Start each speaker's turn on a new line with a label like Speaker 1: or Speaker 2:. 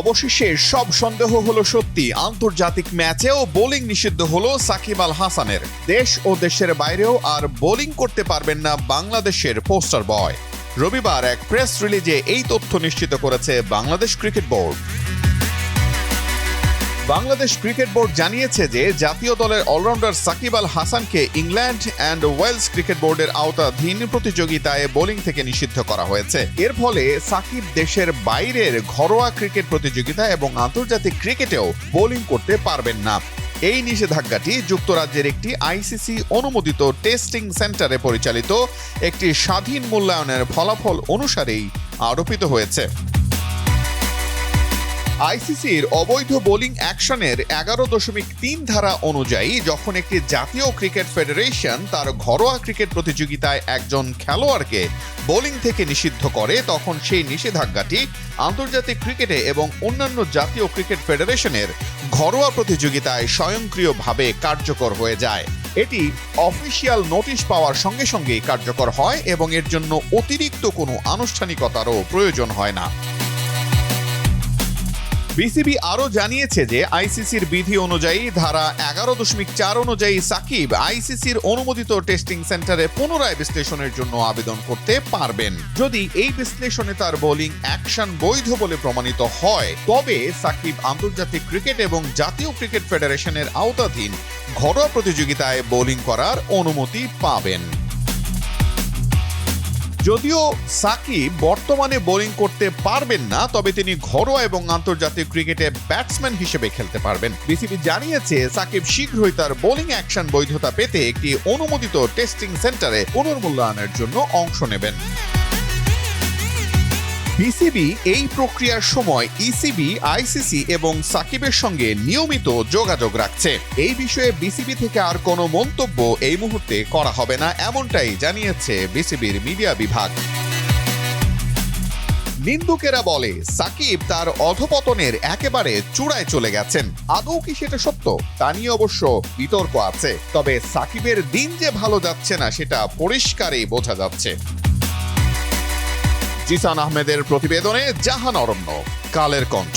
Speaker 1: অবশেষে সব সন্দেহ হলো সত্যি। আন্তর্জাতিক ম্যাচেও বোলিং নিষিদ্ধ হলো সাকিব আল হাসানের। দেশ ও দেশের বাইরেও আর বোলিং করতে পারবেন না বাংলাদেশের পোস্টার বয়। রবিবার এক প্রেস রিলিজে এই তথ্য নিশ্চিত করেছে Bangladesh cricket board. Bangladesh cricket board জানিয়েছে যে জাতীয় দলের অলরাউন্ডার সাকিব আল হাসানকে ইংল্যান্ড অ্যান্ড ওয়েলস ক্রিকেট বোর্ডের আওতাধীন প্রতিযোগিতায় বোলিং থেকে নিষিদ্ধ করা হয়েছে। এর ফলে সাকিব দেশের বাইরের ঘরোয়া ক্রিকেট প্রতিযোগিতা এবং আন্তর্জাতিক ক্রিকেটেও বোলিং করতে পারবেন না। এই নিষেধাজ্ঞাটি যুক্তরাজ্যের একটি আইসিসি অনুমোদিত টেস্টিং সেন্টারে পরিচালিত একটি স্বাধীন মূল্যায়নের ফলাফল অনুসারেই আরোপিত হয়েছে। আইসিসির অবৈধ বোলিং অ্যাকশনের এগারো দশমিক তিন ধারা অনুযায়ী যখন একটি জাতীয় ক্রিকেট ফেডারেশন তার ঘরোয়া ক্রিকেট প্রতিযোগিতায় একজন খেলোয়াড়কে বোলিং থেকে নিষিদ্ধ করে, তখন সেই নিষেধাজ্ঞাটি আন্তর্জাতিক ক্রিকেটে এবং অন্যান্য জাতীয় ক্রিকেট ফেডারেশনের ঘরোয়া প্রতিযোগিতায় স্বয়ংক্রিয়ভাবে কার্যকর হয়ে যায়। এটি অফিসিয়াল নোটিশ পাওয়ার সঙ্গে সঙ্গেই কার্যকর হয় এবং এর জন্য অতিরিক্ত কোনো আনুষ্ঠানিকতারও প্রয়োজন হয় না। বিসিবি আরও জানিয়েছে যে আইসিসির বিধি অনুযায়ী ধারা এগারো দশমিক চার অনুযায়ী সাকিব আইসিসির অনুমোদিত টেস্টিং সেন্টারে পুনরায় বিশ্লেষণের জন্য আবেদন করতে পারবেন। যদি এই বিশ্লেষণে তার বোলিং অ্যাকশন বৈধ বলে প্রমাণিত হয়, তবে সাকিব আন্তর্জাতিক ক্রিকেট এবং জাতীয় ক্রিকেট ফেডারেশনের আওতাধীন ঘরোয়া প্রতিযোগিতায় বোলিং করার অনুমতি পাবেন। যদিও সাকিব বর্তমানে বোলিং করতে পারবেন না, তবে তিনি ঘরোয়া এবং আন্তর্জাতিক ক্রিকেটে ব্যাটসম্যান হিসেবে খেলতে পারবেন। বিসিবি জানিয়েছে, সাকিব শীঘ্রই তার বোলিং অ্যাকশন বৈধতা পেতে একটি অনুমোদিত টেস্টিং সেন্টারে পুনর্মূল্যায়নের জন্য অংশ নেবেন। বিসিবি এই প্রক্রিয়ার সময় ইসিবি আইসিসি এবং সাকিবের সঙ্গে নিয়মিত যোগাযোগ রাখছে। এই বিষয়ে বিসিবি থেকে আর কোনো মন্তব্য এই মুহূর্তে করা হবে না, এমনটাই জানিয়েছে বিসিবির মিডিয়া বিভাগ। নিন্দুকেরা বলে, সাকিব তার অধপতনের একেবারে চূড়ায় চলে গেছেন। আদৌ কি সেটা সত্য? তা নিয়ে অবশ্য বিতর্ক আছে। তবে সাকিবের দিন যে ভালো যাচ্ছে না, সেটা পরিষ্কারই বোঝা যাচ্ছে। জিসান আহমেদের প্রতিবেদনে জাহান অরণ্য কালের কণ্ঠ।